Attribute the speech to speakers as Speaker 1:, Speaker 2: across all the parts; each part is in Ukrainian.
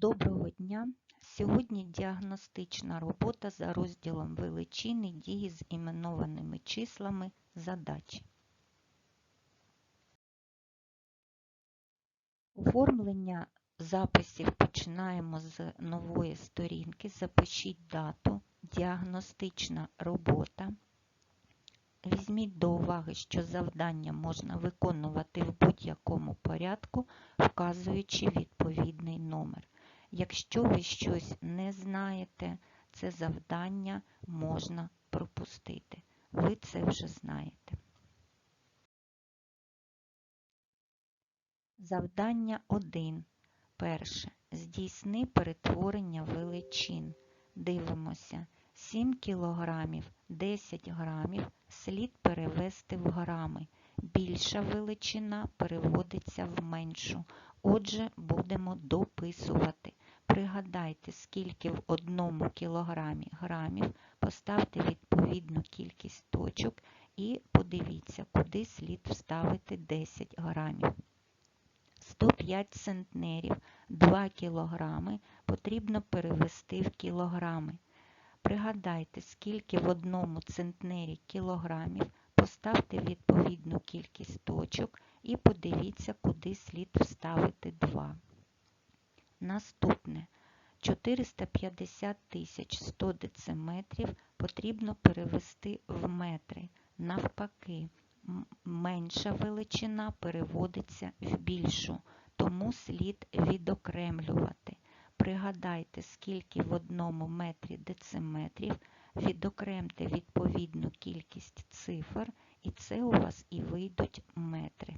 Speaker 1: Доброго дня! Сьогодні діагностична робота за розділом величини дії з іменованими числами задачі. Оформлення записів починаємо з нової сторінки. Запишіть дату, діагностична робота. Візьміть до уваги, що завдання можна виконувати в будь-якому порядку, вказуючи відповідний номер. Якщо ви щось не знаєте, це завдання можна пропустити. Ви це вже знаєте. Завдання 1. Перше. Здійсни перетворення величин. Дивимося. 7 кілограмів 10 грамів слід перевести в грами. Більша величина переводиться в меншу. Отже, будемо дописувати. Пригадайте, скільки в одному кілограмі грамів, поставте відповідну кількість точок і подивіться, куди слід вставити 10 грамів. 105 центнерів 2 кілограми потрібно перевести в кілограми. Пригадайте, скільки в одному центнері кілограмів, поставте відповідну кількість точок і подивіться, куди слід вставити 2. Наступне 450 тисяч 100 дециметрів потрібно перевести в метри. Навпаки, менша величина переводиться в більшу, тому слід відокремлювати. Пригадайте, скільки в одному метрі дециметрів, відокремте відповідну кількість цифр, і це у вас і вийдуть метри.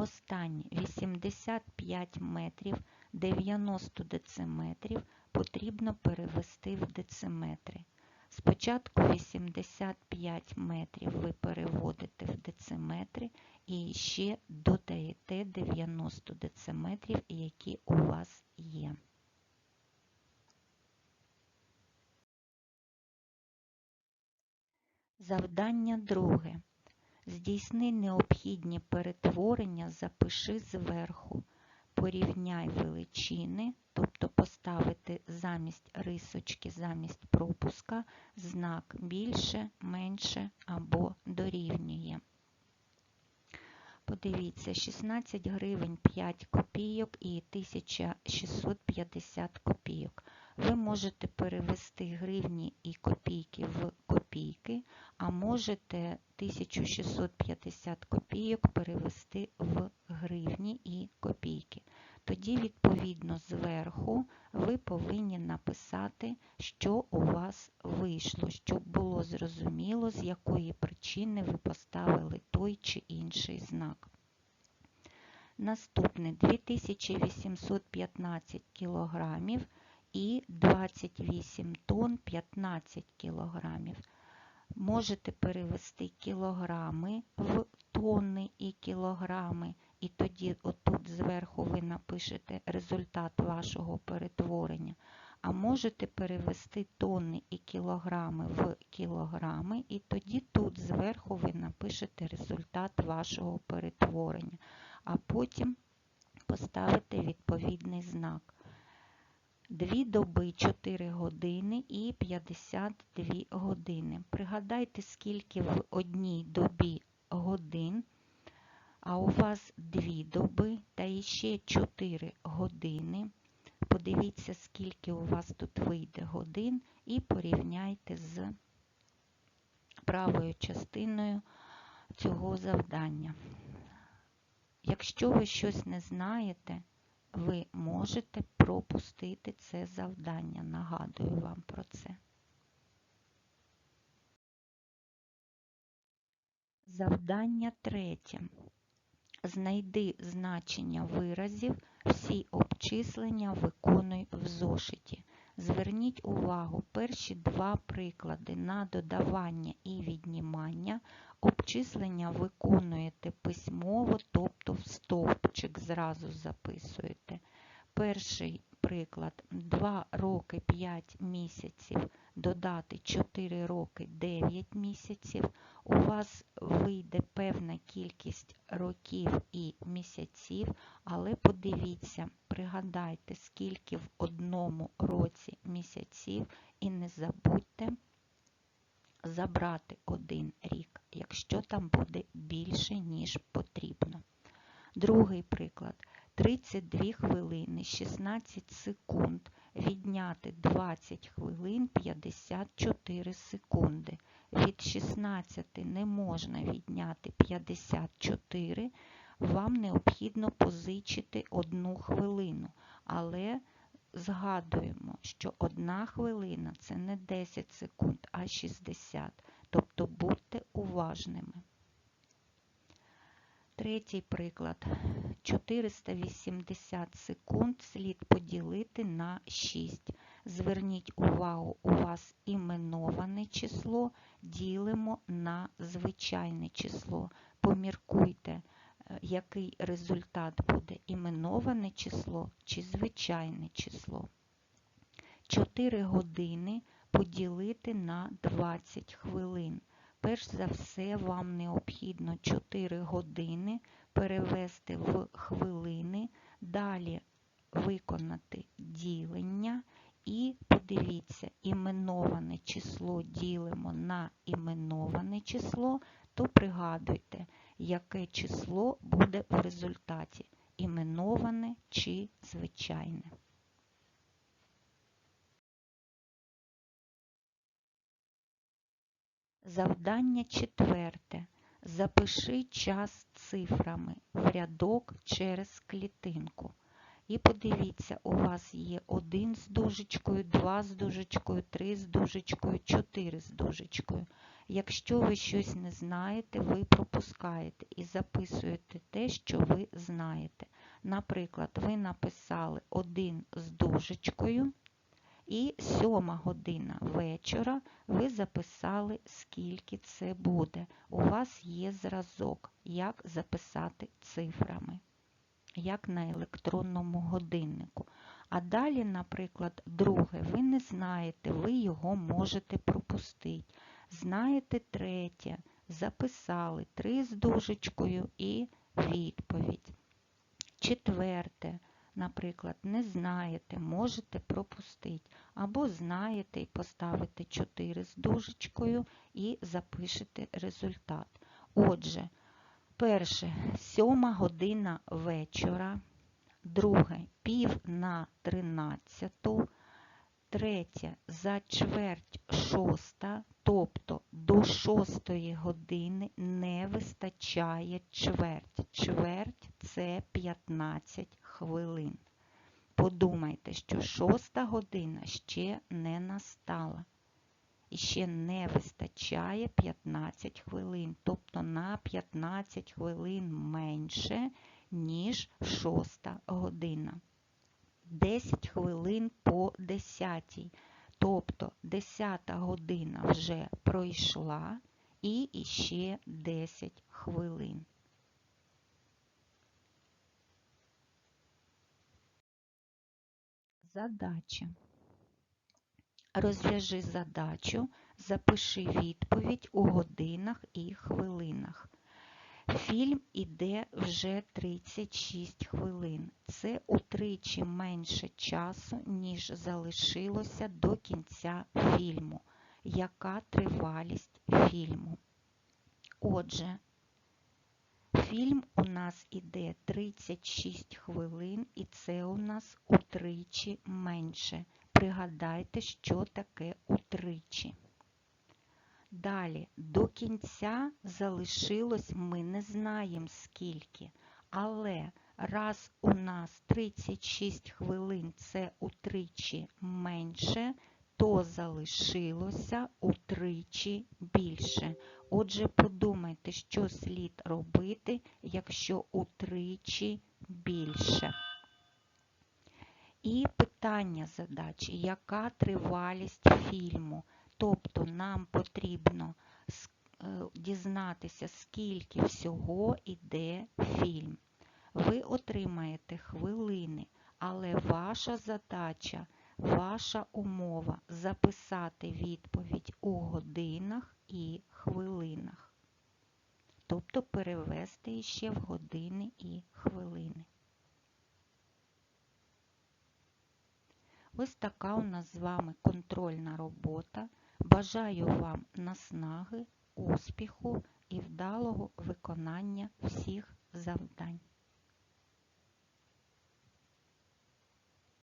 Speaker 1: Останнє 85 метрів 90 дециметрів потрібно перевести в дециметри. Спочатку 85 метрів ви переводите в дециметри і ще додаєте 90 дециметрів, які у вас є. Завдання друге. Здійсни необхідні перетворення, запиши зверху. Порівняй величини, тобто поставити замість рисочки, замість пропуска знак більше, менше або дорівнює. Подивіться, 16 гривень 5 копійок і 1650 копійок. Ви можете перевести гривні і копійки в копійки, а можете 1650 копійок перевести в гривні і копійки. Тоді, відповідно, зверху ви повинні написати, що у вас вийшло, щоб було зрозуміло, з якої причини ви поставили той чи інший знак. Наступне 2815 кілограмів і 28 тонн 15 кілограмів. Можете перевести кілограми в тонни і кілограми, і тоді отут зверху ви напишете результат вашого перетворення. А можете перевести тонни і кілограми в кілограми, і тоді тут зверху ви напишете результат вашого перетворення, а потім поставите відповідний знак. 2 доби 4 години і 52 години. Пригадайте, скільки в одній добі годин, а у вас 2 доби та ще 4 години. Подивіться, скільки у вас тут вийде годин, і порівняйте з правою частиною цього завдання. Якщо ви щось не знаєте, ви можете пропустити це завдання. Нагадую вам про це. Завдання третє. Знайди значення виразів, всі обчислення виконуй в зошиті. Зверніть увагу, перші два приклади на додавання і віднімання. Обчислення виконуєте письмово, тобто в стовпчик зразу записуєте. Перший приклад, 2 роки 5 місяців додати 4 роки 9 місяців, у вас вийде певна кількість років і місяців, але подивіться, пригадайте, скільки в одному році місяців, і не забудьте забрати один рік, якщо там буде більше, ніж потрібно. Другий приклад. 32 хвилини 16 секунд. Відняти 20 хвилин 54 секунди. Від 16 не можна відняти 54. Вам необхідно позичити одну хвилину. Але згадуємо, що одна хвилина це не 10 секунд, а 60. Тобто будьте уважними. Третій приклад. 480 секунд слід поділити на 6. Зверніть увагу, у вас іменоване число ділимо на звичайне число. Поміркуйте, е, який результат буде іменоване число чи звичайне число. 4 години поділити на 20 хвилин. Перш за все, вам необхідно 4 години перевести в хвилини, далі виконати ділення і подивіться, іменоване число ділимо на іменоване число, то пригадуйте, яке число буде в результаті іменоване чи звичайне. Завдання четверте. Запиши час цифрами в рядок через клітинку. І подивіться, у вас є один з дужечкою, два з дужечкою, три з дужечкою, чотири з дужечкою. Якщо ви щось не знаєте, ви пропускаєте і записуєте те, що ви знаєте. Наприклад, ви написали один з дужечкою, і сьома година вечора ви записали, скільки це буде. У вас є зразок, як записати цифрами, як на електронному годиннику. А далі, наприклад, друге, ви не знаєте, ви його можете пропустити. Знаєте третє, записали три з дужечкою і відповідь. Четверте наприклад, не знаєте, можете пропустити. Або знаєте і поставите 4 з дужечкою і запишете результат. Отже, перше, 7 година вечора, друге пів на 13, третє за чверть шоста, тобто до 6 години не вистачає чверть. Чверть це 15 хвилин. Подумайте, що шоста година ще не настала. І ще не вистачає 15 хвилин, тобто на 15 хвилин менше, ніж шоста година. 10 хвилин по 10. Тобто 10 година вже пройшла і ще 10 хвилин. Задача. Розв'яжи задачу, запиши відповідь у годинах і хвилинах. Фільм іде вже 36 хвилин. Це утричі менше часу, ніж залишилося до кінця фільму. Яка тривалість фільму? Отже, Фільм у нас іде 36 хвилин, і це у нас утричі менше. Пригадайте, що таке утричі. Далі, до кінця залишилось, ми не знаємо скільки. Але раз у нас 36 хвилин це утричі менше, то залишилося утричі більше. Отже, подумайте, що слід робити, якщо утричі більше. І питання задачі, яка тривалість фільму? Тобто нам потрібно е, дізнатися, скільки всього йде фільм. Ви отримаєте хвилини, але ваша задача, ваша умова записати відповідь у годинах і хвилинах. Тобто перевести ще в години і хвилини. Ось така у нас з вами контрольна робота. Бажаю вам наснаги, успіху і вдалого виконання всіх завдань.